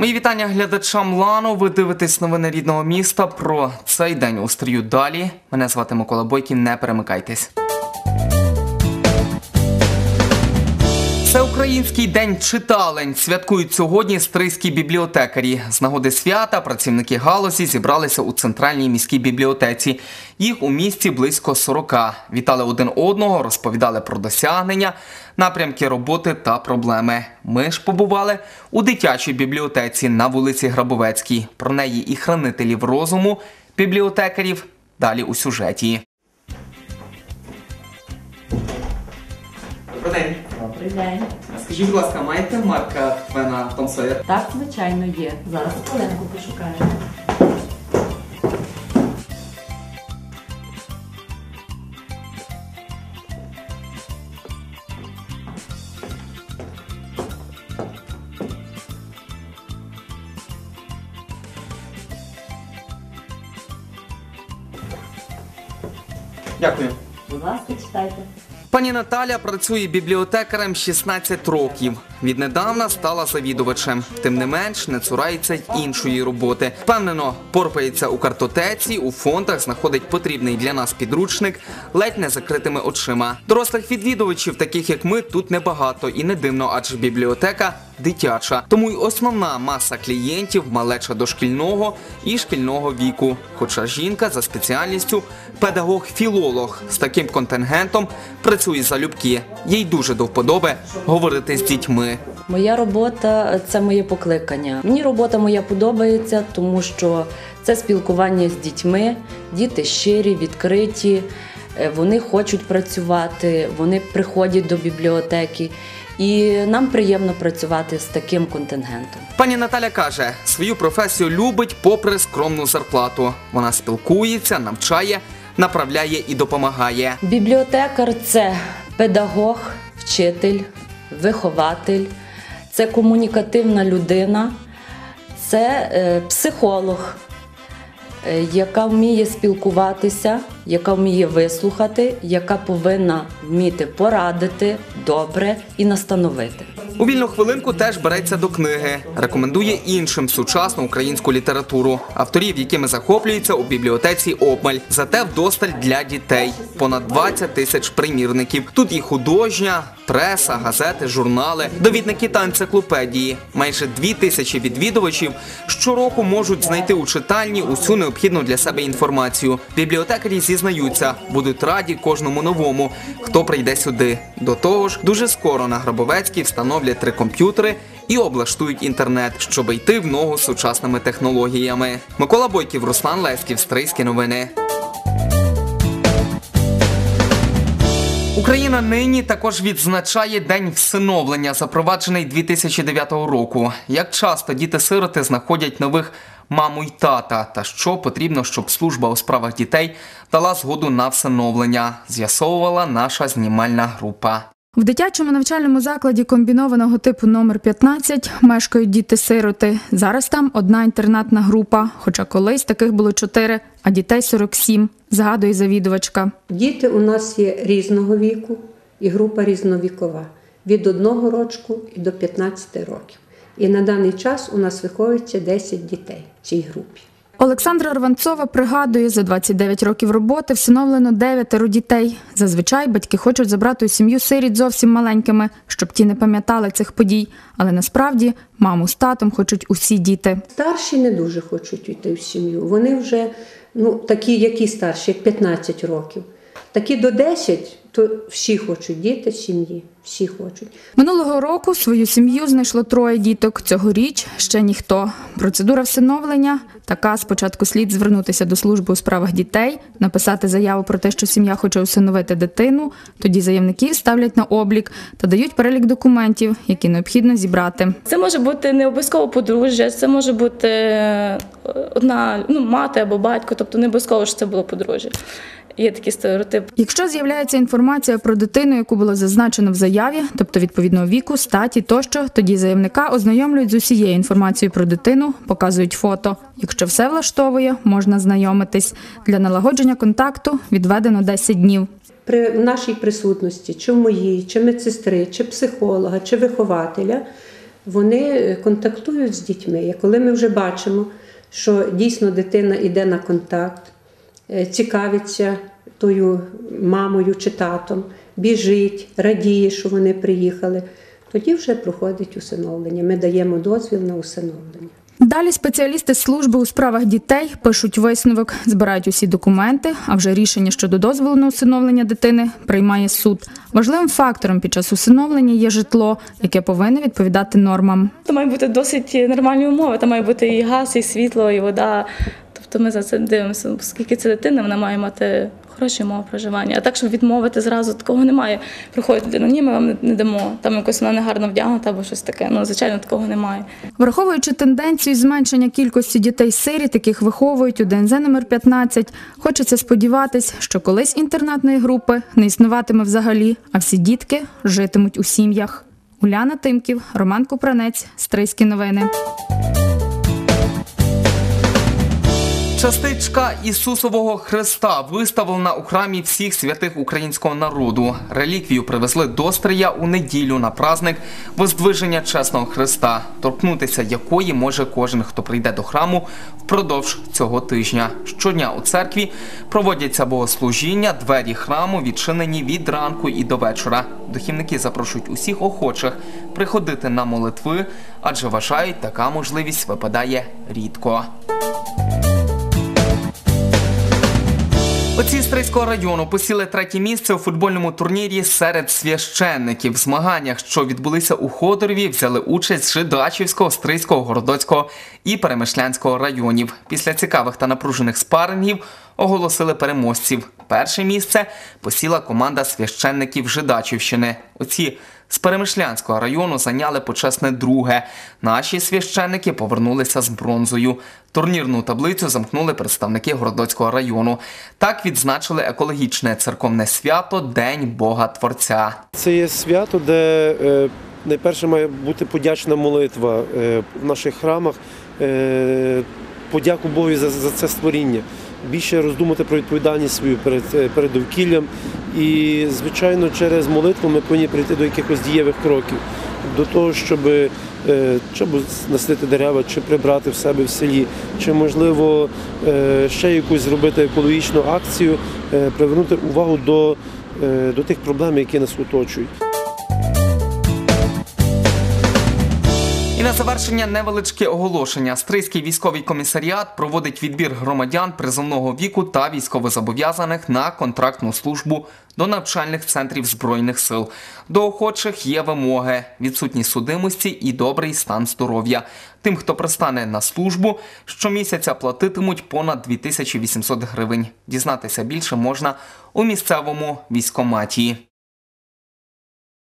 Мої вітання глядачам Лану. Ви дивитесь новини рідного міста про цей день у стрію далі. Мене звати Микола Бойків. Не перемикайтесь. Всеукраїнський день читалень святкують сьогодні стрийські бібліотекарі. З нагоди свята працівники галузі зібралися у центральній міській бібліотеці. Їх у місті близько 40. Вітали один одного, розповідали про досягнення, напрямки роботи та проблеми. Ми ж побували у дитячій бібліотеці на вулиці Грабовецькій. Про неї і хранителів розуму бібліотекарів далі у сюжеті. Добрий день. Добрий день. Скажіть, будь ласка, маєте марка Твена Том Так, звичайно, є. Зараз хвилинку пошукаємо. Пані Наталя працює бібліотекарем 16 років. Віднедавна стала завідувачем. Тим не менш, не цурається й іншої роботи. Впевнено, порпається у картотеці, у фондах, знаходить потрібний для нас підручник, ледь не закритими очима. Дорослих відвідувачів, таких як ми, тут небагато і не дивно, адже бібліотека дитяча. Тому й основна маса клієнтів малеча дошкільного і шкільного віку. Хоча жінка за спеціальністю педагог-філолог з таким контингентом працює залюбки. Їй дуже до вподоби говорити з дітьми. Моя робота це моє покликання. Мені робота моя подобається, тому що це спілкування з дітьми. Діти щирі, відкриті, е, вони хочуть працювати, вони приходять до бібліотеки. І нам приємно працювати з таким контингентом. Пані Наталя каже, свою професію любить попри скромну зарплату. Вона спілкується, навчає, направляє і допомагає. Бібліотекар це педагог, вчитель, вихователь, це комунікативна людина, це е, психолог, е, яка вміє спілкуватися, яка вміє вислухати, яка повинна вміти порадити добре і настановити. У вільну хвилинку теж береться до книги. Рекомендує іншим сучасну українську літературу, авторів, якими захоплюється у бібліотеці обмаль. Зате вдосталь для дітей. Понад 20 тисяч примірників. Тут і художня, преса, газети, журнали, довідники та енциклопедії. Майже дві тисячі відвідувачів щороку можуть знайти у читальні усю необхідну для себе інформацію. Бібліотекарі зізнаються, будуть раді кожному новому, хто прийде сюди. До того ж, дуже скоро на Грабовецькій встановлять три комп'ютери і облаштують інтернет, щоб йти в ногу з сучасними технологіями. Микола Бойків, Руслан Леськів, Стрийські новини. Україна нині також відзначає День всиновлення, запроваджений 2009 року. Як часто діти-сироти знаходять нових маму й тата, та що потрібно, щоб служба у справах дітей дала згоду на всиновлення, з'ясовувала наша знімальна група. В дитячому навчальному закладі комбінованого типу номер 15 мешкають діти-сироти. Зараз там одна інтернатна група, хоча колись таких було чотири, а дітей 47, згадує завідувачка. Діти у нас є різного віку і група різновікова від 1 рочку і до 15 років. І на даний час у нас виховується 10 дітей цій групі. Олександра Рванцова пригадує, за 29 років роботи всиновлено дев'ятеро дітей. Зазвичай батьки хочуть забрати у сім'ю сиріт зовсім маленькими, щоб ті не пам'ятали цих подій. Але насправді маму з татом хочуть усі діти. Старші не дуже хочуть йти в сім'ю. Вони вже ну, такі, які старші, як 15 років. Такі до 10, то всі хочуть діти сім'ї, всі хочуть. Минулого року свою сім'ю знайшло троє діток. Цьогоріч ще ніхто. Процедура всиновлення така: спочатку слід звернутися до служби у справах дітей, написати заяву про те, що сім'я хоче усиновити дитину. Тоді заявників ставлять на облік та дають перелік документів, які необхідно зібрати. Це може бути не обов'язково подружжя, це може бути е, одна ну, мати або батько, тобто не обов'язково, що це було подружжя. Є такий стереотип. Якщо з'являється інформація про дитину, яку було зазначено в заяві, тобто відповідного віку, статі тощо, тоді заявника ознайомлюють з усією інформацією про дитину, показують фото. Якщо все влаштовує, можна знайомитись. Для налагодження контакту відведено 10 днів. При нашій присутності, чи моїй, чи медсестри, чи психолога, чи вихователя, вони контактують з дітьми. І коли ми вже бачимо, що дійсно дитина йде на контакт, е, цікавиться тою мамою чи татом, біжить, радіє, що вони приїхали, тоді вже проходить усиновлення. Ми даємо дозвіл на усиновлення. Далі спеціалісти служби у справах дітей пишуть висновок, збирають усі документи, а вже рішення щодо дозволу на усиновлення дитини приймає суд. Важливим фактором під час усиновлення є житло, яке повинне відповідати нормам. Це мають бути досить нормальні умови. Там має бути і газ, і світло, і вода. Тобто ми за це дивимося, оскільки це дитина, вона має мати хороші умови проживання. А так, щоб відмовити зразу, такого немає. Приходить людина, ні, ми вам не дамо. Там якось вона негарно вдягнута або щось таке. Ну, звичайно, такого немає. Враховуючи тенденцію зменшення кількості дітей сиріт, яких виховують у ДНЗ номер 15, хочеться сподіватись, що колись інтернатної групи не існуватиме взагалі, а всі дітки житимуть у сім'ях. Уляна Тимків, Роман Купранець, Стрийські новини. Частичка Ісусового Христа виставлена у храмі всіх святих українського народу. Реліквію привезли до Стрия у неділю на праздник Воздвиження чесного Христа, торкнутися якої може кожен, хто прийде до храму впродовж цього тижня. Щодня у церкві проводяться богослужіння, двері храму відчинені від ранку і до вечора. Духівники запрошують усіх охочих приходити на молитви, адже вважають, така можливість випадає рідко. Отці Стрийського району посіли третє місце у футбольному турнірі серед священників. В змаганнях, що відбулися у Ходорові, взяли участь Жидачівського, Стрийського, Городоцького і Перемишлянського районів. Після цікавих та напружених спарингів оголосили переможців. Перше місце посіла команда священників Жидачівщини. Оці з Перемишлянського району зайняли почесне друге. Наші священники повернулися з бронзою. Турнірну таблицю замкнули представники Городоцького району. Так відзначили екологічне церковне свято День Бога Творця. Це є свято, де е, найперше має бути подячна молитва е, в наших храмах. е, Подяку Богу за, за це створіння. Більше роздумати про відповідальність свою перед, е, перед довкіллям. І, звичайно, через молитву ми повинні прийти до якихось дієвих кроків, до того, щоб, е, щоб наслити дерева, чи прибрати в себе в селі, чи можливо е, ще якусь зробити екологічну акцію, привернути увагу до, до тих проблем, які нас оточують. І на завершення невеличке оголошення. Стрийський військовий комісаріат проводить відбір громадян призовного віку та військовозобов'язаних на контрактну службу до навчальних центрів збройних сил. До охочих є вимоги, відсутність судимості і добрий стан здоров'я. Тим, хто пристане на службу, щомісяця платитимуть понад 2800 гривень. Дізнатися більше можна у місцевому військоматі.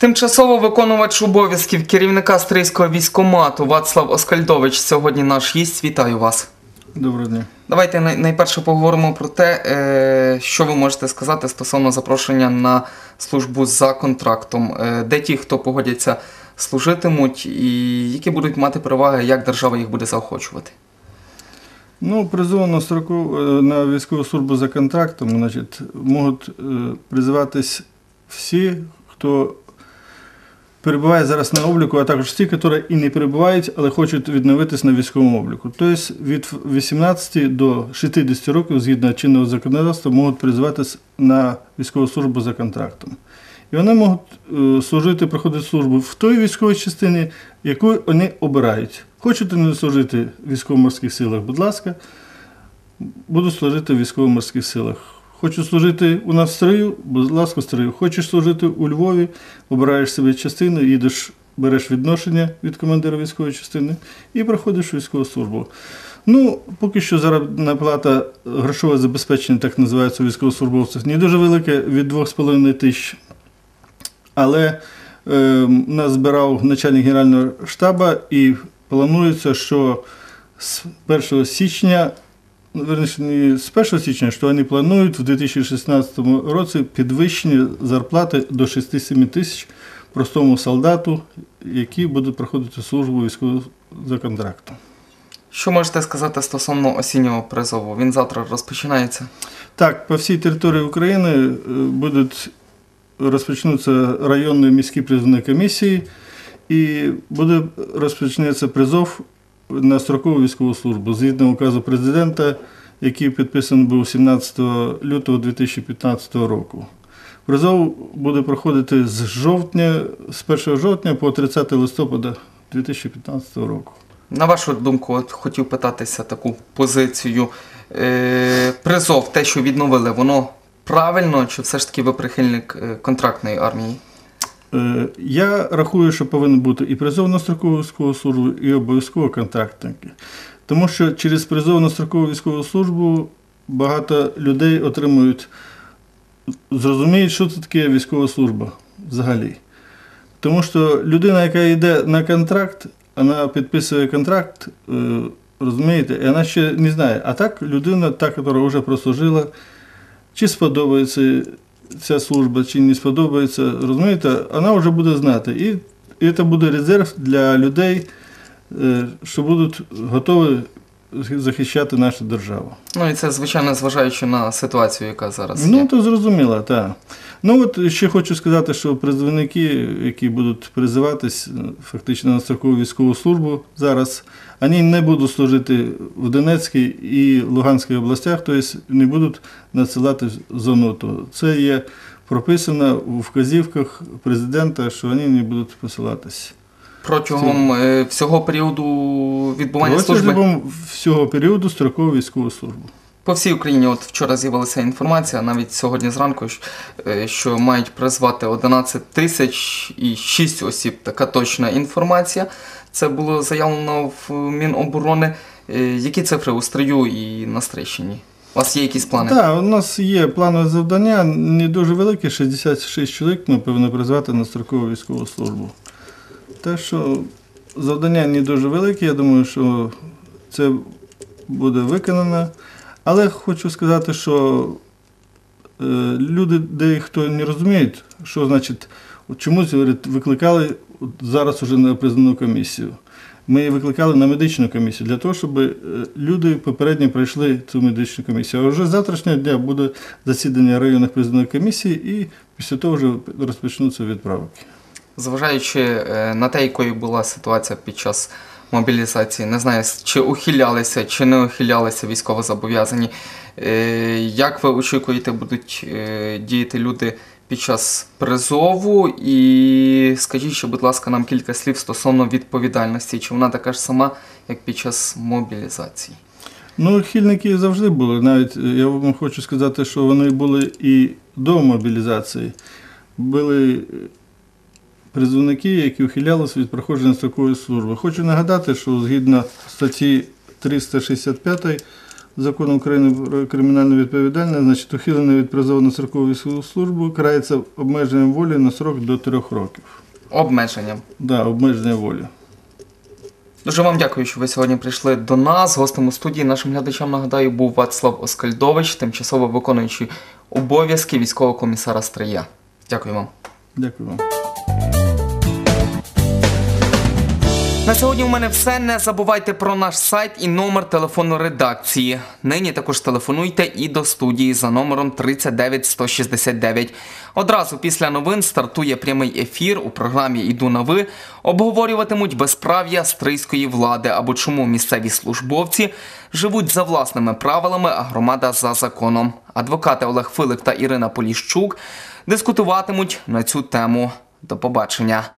Тимчасово виконувач обов'язків керівника Стрийського військомату Вацлав Оскальдович сьогодні наш гість. Вітаю вас. Доброго дня. Давайте найперше поговоримо про те, е, що ви можете сказати стосовно запрошення на службу за контрактом. Е, Де ті, хто погодяться, служитимуть, і які будуть мати переваги, як держава їх буде заохочувати? Ну, на строку е, на військову службу за контрактом, значить, можуть призиватись всі, хто перебуває зараз на обліку, а також ті, які і не перебувають, але хочуть відновитись на військовому обліку. Тобто від 18 до 60 років, згідно чинного законодавства, можуть призиватись на військову службу за контрактом. І вони можуть е, служити, проходити службу в той військовій частині, яку вони обирають. Хочуть вони служити в військово-морських силах, будь ласка, буду служити в військово-морських силах. Хочу служити у нас в строю, будь ласка, в строю. Хочеш служити у Львові, обираєш собі частину, їдеш, береш відношення від командира військової частини і проходиш військову службу. Ну, поки що заробітна плата, грошове забезпечення, так називається у військовослужбовців, не дуже велике від 2,5 тисяч. Але е, нас збирав начальник Генерального штабу і планується, що з 1 січня, верніше, не з 1 січня, що вони планують в 2016 році підвищення зарплати до 6-7 тисяч простому солдату, який буде проходити службу військову за контрактом. Що можете сказати стосовно осіннього призову? Він завтра розпочинається. Так, по всій території України е, будуть розпочнуться районні міські призовні комісії, і буде розпочнеться призов на строкову військову службу згідно указу президента, який підписаний був 17 лютого 2015 року. Призов буде проходити з жовтня, з 1 жовтня по 30 листопада 2015 року. На вашу думку, от хотів питатися таку позицію. Е, призов, те, що відновили, воно правильно, чи все ж таки ви прихильник е, контрактної армії? Е, Я рахую, що повинен бути і призов строкову військову службу, і обов'язково контрактники. Тому що через призов строкову військову службу багато людей отримують, зрозуміють, що це таке військова служба взагалі. Тому що людина, яка йде на контракт, вона підписує контракт, е, розумієте, і вона ще не знає. А так людина, та, яка вже прослужила, чи сподобається ця служба, чи не сподобається, розумієте, вона вже буде знати. І це буде резерв для людей, е, що будуть готові захищати нашу державу. Ну і це, звичайно, зважаючи на ситуацію, яка зараз є. Ну, то зрозуміло, так. Ну от ще хочу сказати, що призовники, які будуть призиватись е, фактично на строкову військову службу зараз, вони не будуть служити в Донецькій і Луганській областях, тобто не будуть надсилати зону АТО. Це є прописано у вказівках президента, що вони не будуть посилатися. Протягом е, всього періоду відбування служби Протягом всього періоду строкову військову службу. по всій Україні, от вчора з'явилася інформація, навіть сьогодні зранку, щ- е, що мають призвати 11 тисяч і 6 осіб. Така точна інформація. Це було заявлено в Міноборони. Е, Які цифри у строю і на Стрийщині? У вас є якісь плани? Так, у нас є планове завдання, не дуже велике, 66 чоловік ми повинні призвати на строкову військову службу. Так що завдання не дуже велике, я думаю, що це буде виконано. Але хочу сказати, що е, люди дехто не розуміють, що значить, чомусь викликали зараз уже на призовну комісію. Ми її викликали на медичну комісію для того, щоб е, люди попередньо пройшли цю медичну комісію. А вже з завтрашнього дня буде засідання районних призовних комісій і після того вже розпочнуться відправки. Зважаючи е, на те, якою була ситуація під час мобілізації, не знаю, чи ухилялися, чи не ухилялися військовозобов'язані. Е, Як ви очікуєте, будуть е, діяти люди під час призову? І скажіть ще, будь ласка, нам кілька слів стосовно відповідальності, чи вона така ж сама, як під час мобілізації? Ну, хильники завжди були. Навіть я вам хочу сказати, що вони були і до мобілізації. Були призовники, які ухилялися від проходження строкової служби. Хочу нагадати, що згідно статті 365 закону України про кримінальну відповідальність, значить, ухилення від призову на строкову службу карається обмеженням волі на срок до трьох років. Обмеженням. Да, обмеження волі. Дуже вам дякую, що ви сьогодні прийшли до нас. Гостем у студії нашим глядачам нагадаю був Вацлав Оскальдович, тимчасово виконуючий обов'язки військового комісара Стрия. Дякую вам. Дякую вам. На сьогодні у мене все. Не забувайте про наш сайт і номер телефону редакції. Нині також телефонуйте і до студії за номером 39169. Одразу після новин стартує прямий ефір у програмі Іду на ви. Обговорюватимуть безправ'я стрийської влади або чому місцеві службовці живуть за власними правилами, а громада за законом. Адвокати Олег Филик та Ірина Поліщук дискутуватимуть на цю тему. До побачення.